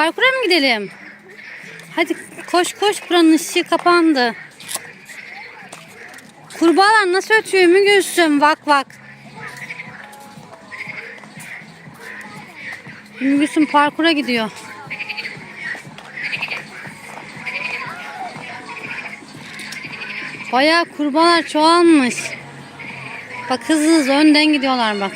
Parkura mı gidelim? Hadi koş koş buranın ışığı kapandı. Kurbağalar nasıl ötüyor mu Gülsüm? Vak vak. Gülsüm parkura gidiyor. Bayağı kurbağalar çoğalmış. Bak hızlı hızlı önden gidiyorlar bak.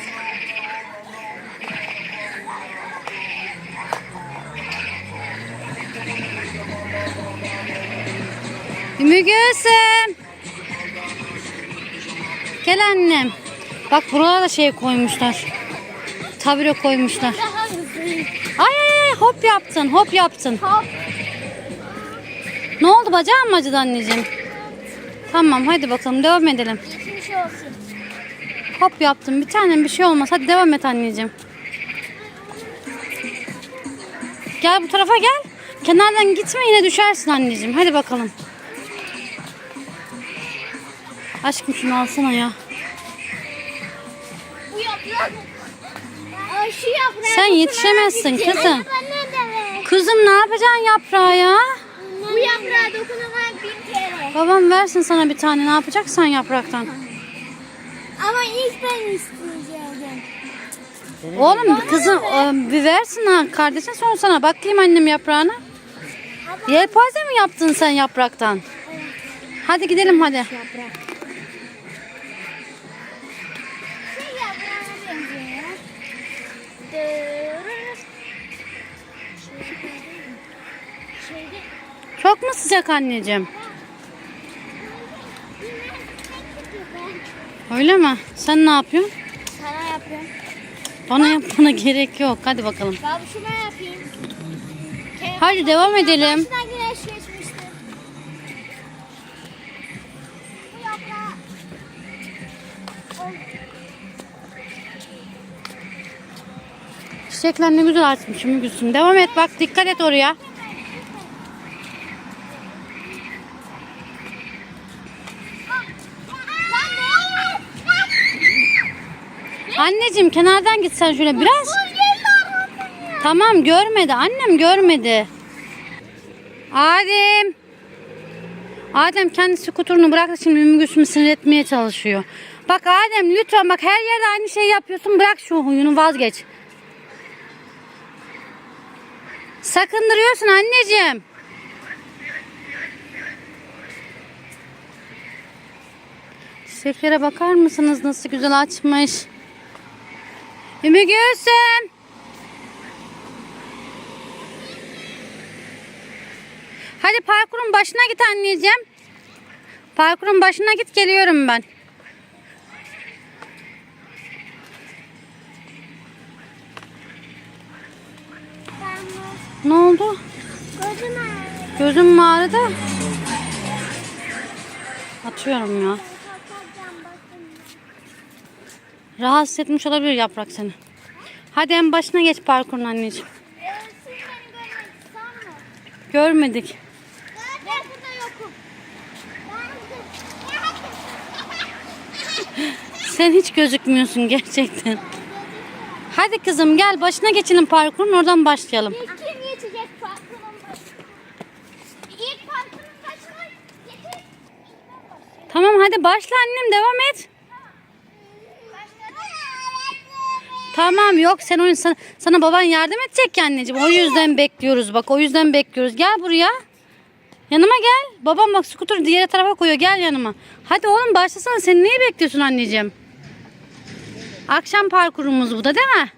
Ümmü Gülsüm. Gel annem. Bak buralara da şey koymuşlar. Tabure koymuşlar. Ay ay ay hop yaptın hop yaptın. Hop. Ne oldu bacağın mı acıdı anneciğim? Tamam hadi bakalım devam edelim. Olsun. Hop yaptım bir tanem bir şey olmaz. Hadi devam et anneciğim. Gel bu tarafa gel. Kenardan gitme yine düşersin anneciğim. Hadi bakalım. Aşkım şunu alsana ya. Bu yaprak. Ay şu yaprak. Sen yetişemezsin kızım. Kızım ne yapacaksın yaprağı ya? Bu yaprağa dokunamak bin kere. Babam versin sana bir tane. Ne yapacaksan yapraktan. Ama ilk ben isteyeceğim. Oğlum kızım e, bir versin ha kardeşin sonra sana. Bakayım annem yaprağına. Yelpaze mi yaptın sen yapraktan? Hadi gidelim hadi. Yaprak. Sıcak anneciğim? Öyle mi? Sen ne yapıyorsun? sana yapıyorum. Bana yapmana gerek yok. Hadi bakalım. Ben şuna yapayım. Hadi devam edelim. Başına güneş geçmişti. Bu yaprağı. Çiçekler ne güzel açmış Gülsüm. Devam et bak dikkat et oraya. Anneciğim kenardan git sen şöyle biraz. Tamam görmedi annem görmedi. Adem. Adem kendi skuturunu bıraktı şimdi Gülsüm'ü sinir etmeye çalışıyor. Bak Adem lütfen bak her yerde aynı şeyi yapıyorsun bırak şu huyunu vazgeç. Sakındırıyorsun anneciğim. Çiçeklere bakar mısınız nasıl güzel açmış. Ümmü Gülsüm. Hadi parkurun başına git anneciğim. Parkurun başına git geliyorum ben. Ne oldu? gözüm ağrıyor. Gözüm ağrıdı? Atıyorum ya. Rahatsız etmiş olabilir yaprak seni. Hadi en başına geç parkurun anneciğim. Görmedik. Sen hiç gözükmüyorsun gerçekten. Hadi kızım gel başına geçelim parkurun oradan başlayalım. Tamam hadi başla annem devam et. Tamam yok sen oyun sana, sana baban yardım edecek ya anneciğim. O yüzden bekliyoruz bak o yüzden bekliyoruz. Gel buraya. Yanıma gel. Babam bak skuturu diğer tarafa koyuyor. Gel yanıma. Hadi oğlum başlasana. Sen neyi bekliyorsun anneciğim? Akşam parkurumuz bu da değil mi?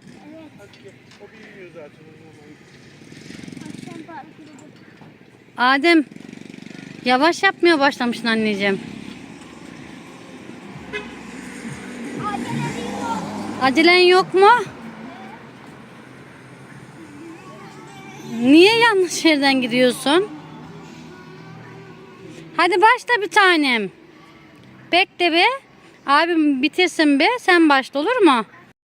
Adem yavaş yapmaya başlamışsın anneciğim. Yok. Acelen yok mu? Niye yanlış yerden gidiyorsun? Hadi başla bir tanem. Bekle be. Abim bitirsin be. Sen başla olur mu?